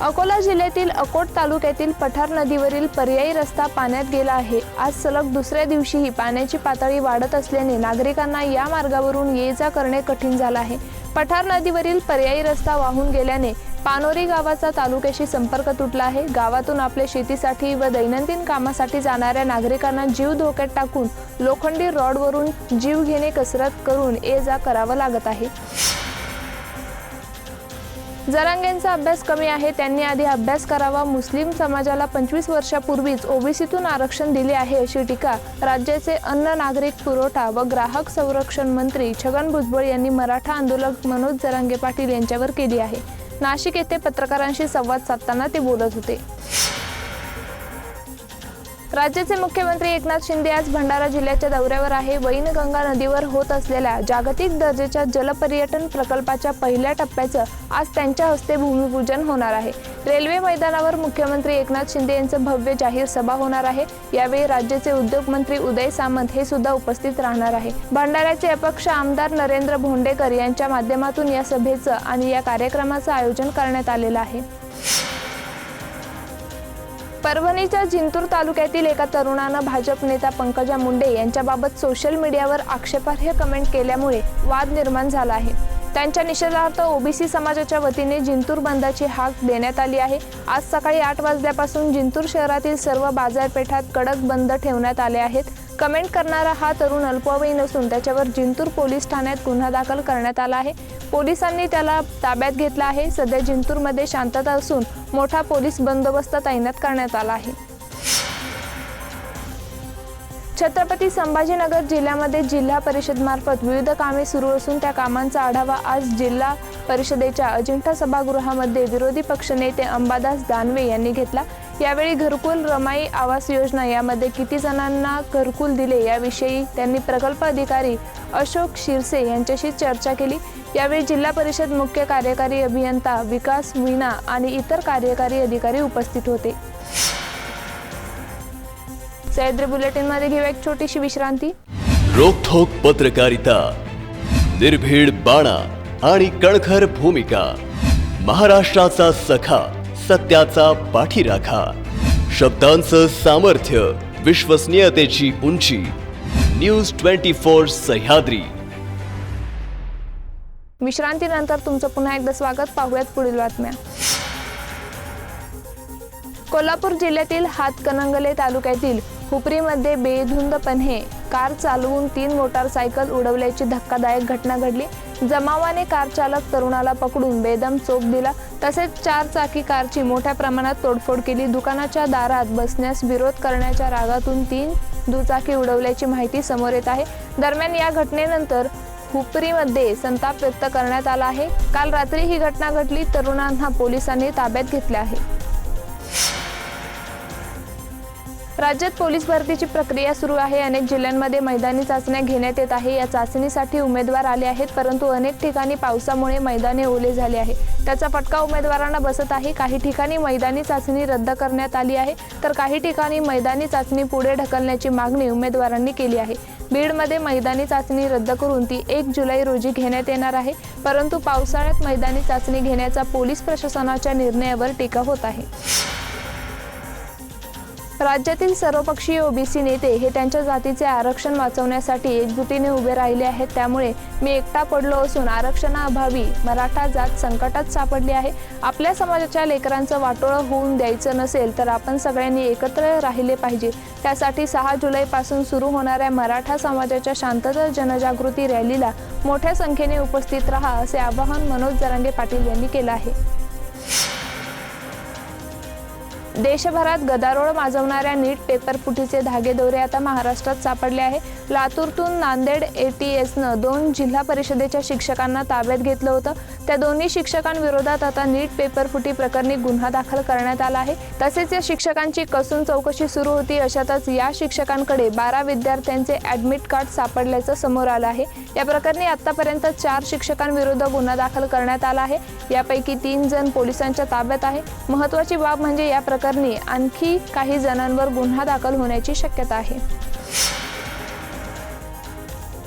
अकोला जिल्ह्यातील अकोट तालुक्यातील पठार नदीवरील पर्यायी रस्ता पाण्यात गेला आहे. आज सलग दुसऱ्या दिवशीही पाण्याची पातळी वाढत असल्याने नागरिकांना या मार्गावरून ये जा करणे कठीण झालं आहे. पठार नदीवरील पर्यायी रस्ता वाहून गेल्याने पानोरी गावाचा तालुक्याशी संपर्क तुटला आहे. गावातून आपल्या शेतीसाठी व दैनंदिन कामासाठी जाणाऱ्या नागरिकांना जीव धोक्यात टाकून लोखंडी रॉडवरून जीव घेणे कसरत करून ये जा करावं लागत आहे. जरांगेंचा अभ्यास कमी आहे. त्यांनी आधी अभ्यास करावा. मुस्लिम समाजाला पंचवीस वर्षापूर्वीच ओबीसीतून आरक्षण दिले आहे अशी टीका राज्याचे अन्न नागरिक पुरवठा व ग्राहक संरक्षण मंत्री छगन भुजबळ यांनी मराठा आंदोलक मनोज जरांगे पाटील यांच्यावर केली आहे. नाशिक येथे पत्रकारांशी संवाद साधताना ते बोलत होते. राज्याचे मुख्यमंत्री एकनाथ शिंदे आज भंडारा जिल्ह्याच्या दौऱ्यावर आहे. वैनगंगा नदीवर होत असलेल्या जागतिक दर्जाच्या जलपर्यटन प्रकल्पाच्या पहिल्या टप्प्याचं आज त्यांच्या हस्ते भूमिपूजन होणार आहे. रेल्वे मैदानावर मुख्यमंत्री एकनाथ शिंदे यांचं भव्य जाहीर सभा होणार आहे. यावेळी राज्याचे उद्योग मंत्री उदय सामंत हे सुद्धा उपस्थित राहणार आहे. भंडाऱ्याचे अपक्ष आमदार नरेंद्र भोंडेकर यांच्या माध्यमातून या सभेचं आणि या कार्यक्रमाचं आयोजन करण्यात आलेलं आहे. परभणीच्या जिंतूर तालुक्यातील एका तरुणानं भाजप नेता पंकजा मुंडे यांच्याबाबत सोशल मीडियावर आक्षेपार्ह कमेंट केल्यामुळे वाद निर्माण झाला आहे. त्यांच्या निषेधार्थ ओबीसी समाजाच्या वतीने जिंतूर बंदाची हाक देण्यात आली आहे. आज सकाळी आठ वाजल्यापासून जिंतूर शहरातील सर्व बाजारपेठात कडक बंद ठेवण्यात आले आहेत. कमेंट करणारा हा तरुण अल्पवयीन असून त्याच्यावर जिंतूर पोलीस ठाण्यात गुन्हा दाखल करण्यात आला आहे. पोलिसांनी त्याला ताब्यात घेतला आहे. सध्या जिंतूरमध्ये शांतता असून मोठा पोलीस बंदोबस्त तैनात करण्यात आला आहे. छत्रपती संभाजीनगर जिल्ह्यामध्ये जिल्हा परिषदमार्फत विविध कामे सुरू असून त्या कामांचा आढावा आज जिल्हा परिषदेच्या अजिंठा सभागृहामध्ये विरोधी पक्षनेते अंबादास दानवे यांनी घेतला. यावेळी घरकुल रमाई आवास योजना यामध्ये किती जणांना घरकुल दिले याविषयी त्यांनी प्रकल्प अधिकारी अशोक शिरसे यांच्याशी चर्चा केली. यावेळी जिल्हा परिषद मुख्य कार्यकारी अभियंता विकास मीना आणि इतर कार्यकारी अधिकारी उपस्थित होते. सह्याद्री बुलेटिनमध्ये घेऊया एक छोटीशी विश्रांती. रोखोक पत्रकारिता निर्भीड बाणा आणि कणखर भूमिका महाराष्ट्राचा सखा सत्याचा पाठीराखा शब्दांचं सामर्थ्य विश्वसनीयतेची उंची न्यूज ट्वेंटी फोर सह्याद्री. विश्रांतीनंतर तुमचं पुन्हा एकदा स्वागत. पाहूयात पुढील बातम्या. कोल्हापूर जिल्ह्यातील हातकणंगले तालुक्यातील हुपरीमध्ये बेधुंदपणे कार चालवून तीन मोटारसायकल उडवल्याची धक्कादायक घटना घडली. जमावाने कार चालक तरुणाला पकडून बेदम चोप दिला. तसेच चार चाकी कारची मोठ्या प्रमाणात तोडफोड केली. दुकानाच्या दारात बसण्यास विरोध करण्याच्या रागातून तीन दुचाकी उडवल्याची माहिती समोर येत आहे. दरम्यान या घटनेनंतर हुपरीमध्ये संताप व्यक्त करण्यात आला आहे. काल रात्री ही घटना घडली तरुणांना पोलिसांनी ताब्यात घेतले आहे. राज्यात पोलीस भरतीची प्रक्रिया सुरू आहे. अनेक जिल्ह्यांमध्ये मैदानी चाचण्या घेण्यात येत आहे. या चाचणीसाठी उमेदवार आले आहेत परंतु अनेक ठिकाणी पावसामुळे मैदाने ओले झाले आहे. त्याचा फटका उमेदवारांना बसत आहे. काही ठिकाणी मैदानी चाचणी रद्द करण्यात आली आहे. तर काही ठिकाणी मैदानी चाचणी पुढे ढकलण्याची मागणी उमेदवारांनी केली आहे. बीडमध्ये मैदानी चाचणी रद्द करून ती एक जुलै रोजी घेण्यात येणार आहे. परंतु पावसाळ्यात मैदानी चाचणी घेण्याचा पोलीस प्रशासनाच्या निर्णयावर टीका होत आहे. राज्यातील सर्वपक्षीय ओबीसी नेते हे त्यांच्या जातीचे आरक्षण वाचवण्यासाठी एकजुटीने उभे राहिले आहेत. त्यामुळे मी एकटा पडलो असून आरक्षणाअभावी मराठा जात संकटात सापडली आहे. आपल्या समाजाच्या लेकरांचं वाटोळं होऊन द्यायचं नसेल तर आपण सगळ्यांनी एकत्र राहिले पाहिजे. त्यासाठी सहा जुलैपासून सुरू होणाऱ्या मराठा समाजाच्या शांतता जनजागृती रॅलीला मोठ्या संख्येने उपस्थित राहा असे आवाहन मनोज जरांगे पाटील यांनी केलं आहे. देशभरात गदारोळ माजवणाऱ्या नीट पेपर फुटीचे धागेदोरे आता महाराष्ट्रात सापडले आहे. लातूरतून नांदेड ए टी एसनं दोन जिल्हा परिषदेच्या शिक्षकांना ताब्यात घेतलं होतं. त्या दोन्ही शिक्षकांविरोधात आता नीट पेपरफुटी प्रकरणी गुन्हा दाखल करण्यात आला आहे. तसेच या शिक्षकांची कसून चौकशी सुरू होती. अशातच या शिक्षकांकडे बारा विद्यार्थ्यांचे ऍडमिट कार्ड सापडल्याचं समोर आलं आहे. या प्रकरणी आतापर्यंत चार शिक्षकांविरुद्ध गुन्हा दाखल करण्यात आला आहे. यापैकी तीन जण पोलिसांच्या ताब्यात आहे. महत्त्वाची बाब म्हणजे या प्रकरणी आणखी काही जणांवर गुन्हा दाखल होण्याची शक्यता आहे.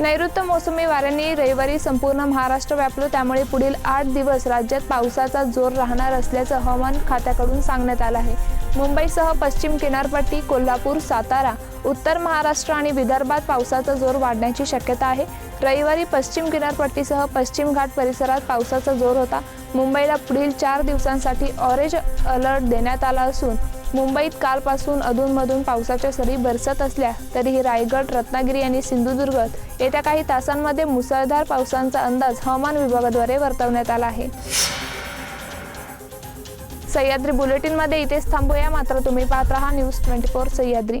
नैऋत्य मोसमी वाऱ्यांनी रविवारी संपूर्ण महाराष्ट्र व्यापलं. त्यामुळे पुढील आठ दिवस राज्यात पावसाचा जोर राहणार असल्याचं हवामान खात्याकडून सांगण्यात आलं आहे. मुंबईसह पश्चिम किनारपट्टी कोल्हापूर सातारा उत्तर महाराष्ट्र आणि विदर्भात पावसाचा जोर वाढण्याची शक्यता आहे. रविवारी पश्चिम किनारपट्टीसह पश्चिम घाट परिसरात पावसाचा जोर होता. मुंबईला पुढील चार दिवसांसाठी ऑरेंज अलर्ट देण्यात आला असून मुंबईत कालपासून अधूनमधून पावसाच्या सरी बरसत असल्या तरीही रायगड रत्नागिरी आणि सिंधुदुर्गात येत्या काही तासांमध्ये मुसळधार पावसांचा अंदाज हवामान विभागाद्वारे वर्तवण्यात आला आहे. सह्याद्री बुलेटिनमध्ये इथेच थांबूया. मात्र तुम्ही पाहत राहा न्यूज ट्वेंटी फोर सह्याद्री.